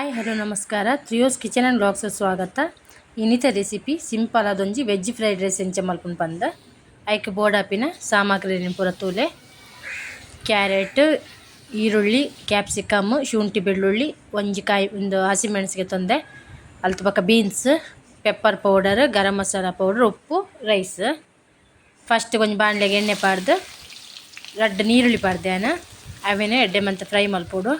Hello, ನಮಸ್ಕಾರ. ತ್ರಿಯೋಸ್ kitchen and blogs ಸ್ವಾಗತ. ಇನ್ನಿತ ರೆಸಿಪಿ ಸಿಂಪಲ್ ಅದೊಂಜಿ ವೆಜ್ ಫ್ರೈಡ್ ರೈಸ್ ಎಂಚ ಮಲ್ಪುನು ಪಂದ. ಐಕ್ ಬೋಡಾಪಿನ ಸಾಮಗ್ರಿ ಪೂರ ತೂಲೆ. ಕ್ಯಾರೆಟ್ ಈರುಳ್ಳಿ ಕ್ಯಾಪ್ಸಿಕಮ್ ಶುಂಠಿ ಬೆಳ್ಳುಳ್ಳಿ, ಒಂಜಿ ಕಾಯಿ, ಒಂದು ಹಸಿಮೆಣಸಿಗೆ ತಂದೆ. ಅಲ್ತ ಪಕ್ಕ beans pepper powder garam masala powder ಉಪ್ಪು ರೈಸ್ ಫಸ್ಟ್ ಕೊಂಚ ಬಾಣಲೆಗೆ ಎಣ್ಣೆ ಪಾಡ್ದು, ರಡ್ಡ್ ನೀರುಳ್ಳಿ ಪಾಡ್ದೇನ ಅವೇನೆ ಎಡ್ಡೆ ಮಂತ್ ಫ್ರೈ ಮಲ್ಪೋಡು.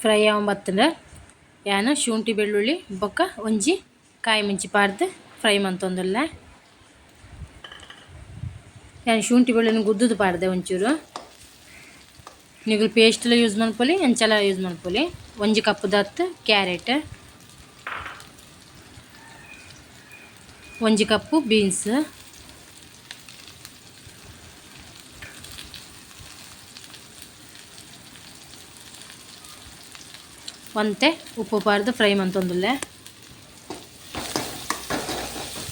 ಫ್ರೈ ಆವಂಬತ್ತಂಡ ಯಾನ ಶುಂಠಿ, ಬೆಳ್ಳುಳ್ಳಿ, ಬೊಕ್ಕ, ಒಂಜಿ, ಕಾಯಿ ಮುಂಚಿ ಪಾಡ್ದು ಫ್ರೈ ಮಂತೊಂದುಲ್ಲೆ. ಯಾನ್ ಶುಂಠಿ ಬೆಳ್ಳುಳ್ಳಿ ಗುದ್ದದು ಪಾಡ್ದೆ ಒಂಚೂರು. ನಿಗುಲು ಪೇಸ್ಟ್ಲ ಯೂಸ್ ಮನ್ಪೊಲಿ ಎಂಚಲ ಯೂಸ್ ಮಾಡ್ಕೊಳ್ಳಿ ಒಂಜಿ ಕಪ್ ದತ್ತು ಕ್ಯಾರೆಟ್. ಒಂಜಿ ಕಪ್ಪು ಬೀನ್ಸ್. ಒಂತೆ ಉಪ್ಪು ಪಾರ್ದು ಫ್ರೈ ಮಂತೊಂದುಲ್ಲೆ.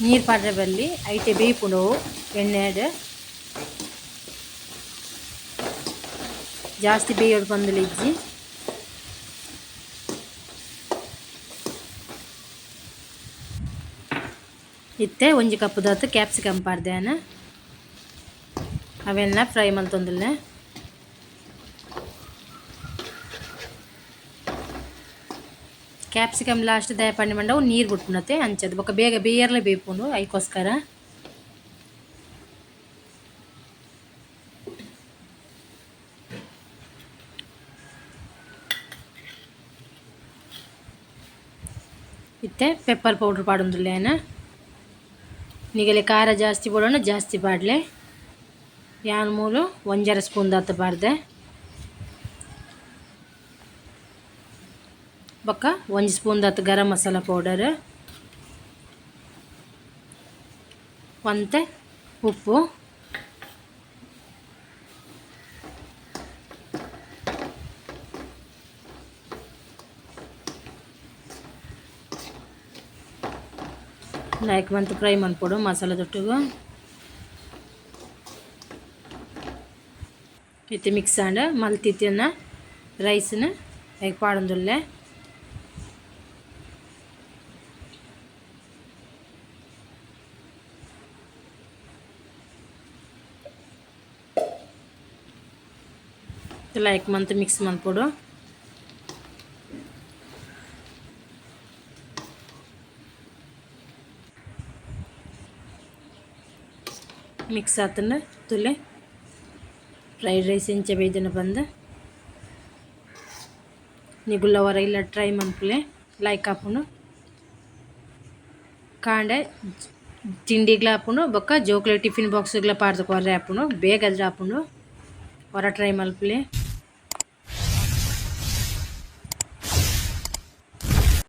ನೀರು ಪಾಡ್ರೆ ಬಲ್ಲಿ ಐಟೆ ಎಣ್ಣೆ ಎಣ್ಣೆಡ್ ಜಾಸ್ತಿ ಬೇಯೋಡು ಬಂದಿಲ್ಲ ಇಜ್ಜಿ. ಇತ್ತೆ ಒಂಜಿ ಕಪ್ ದತ್ತು ಕ್ಯಾಪ್ಸಿಕಮ್ ಪಾಡ್ದೆ ಅವೆಲ್ಲ ಫ್ರೈ ಮಲ್ತೊಂದುಲ್ಲೆ ಕ್ಯಾಪ್ಸಿಕಮ್ ಲಾಸ್ಟ್ ದಯಪಂಡಿ ಮಂಡವು ನೀರು ಬಿಟ್ಬಿಡತ್ತೆ ಅಂಚದು ಬೊಕ್ಕ ಬೇಗ ಬೇಯರ್ಲೆ ಬೇಯ್ಪುಂಡು ಐಕೋಸ್ಕರ ಇತ್ತೆ ಪೆಪ್ಪರ್ ಪೌಡ್ರ್ ಪಾಡೊಂದುಲ್ಲೇನ ನಿಗಲೆ ಖಾರ ಜಾಸ್ತಿ ಬೋಡೋಣ ಜಾಸ್ತಿ ಪಾಡ್ಲೆ ಯಾನ್ ಮೂಲು ಒಂಜರ ಸ್ಪೂನ್ ದಾತ ಪಾಡ್ದೆ ಬೊಕ್ಕ ಒಂದು ಸ್ಪೂನ್ ದತ್ತು ಗರಂ ಮಸಾಲ ಪೌಡರ್ ಒಂತೆ ಉಪ್ಪು, ನಾಯಕ್ ಮಂತ್ ಫ್ರೈ ಮಾಡಿಕೊಡು ಮಸಾಲ ದೊಟ್ಟಿಗೂ. ಇತ್ತೆ ಮಿಕ್ಸ್ ಆಂಡ್ ಮಲ್ತಿತ್ತಿನ ರೈಸ್ನ ಹೇಗೆ ಪಾಡೊಂದುಲ್ಲೆ. ಲೈಕ್ ಮಂತ್ ಮಿಕ್ಸ್ ಮನ್ಪೊಡು ಮಿಕ್ಸ್ ಆತನ ತುಲೆ ಫ್ರೈಡ್ ರೈಸ್ ಎಂಚ ಬೇಯ್ದನ ಬಂದ. ನಿಗುಲ್ಲವರ ಇಲ್ಲ ಟ್ರೈ ಮನ್ಪುಲೆ ಲೈಕ್ ಆಪುಂಡು ಕಾಂಡೆ ತಿಂಡಿಗ್ಲ ಆಪುಂಡು ಬೊಕ್ಕ ಜೋಕ್ಲೆ ಟಿಫಿನ್ ಬಾಕ್ಸ್ಗ್ಲ ಪಾರ್ದಕ್ಕೆ ಹೊರ ಆಪುಂಡು ಬೇಗ ಅದ್ರ ಆಪುಂಡು ಹೊರ ಟ್ರೈ ಮಲ್ಪುಲೆ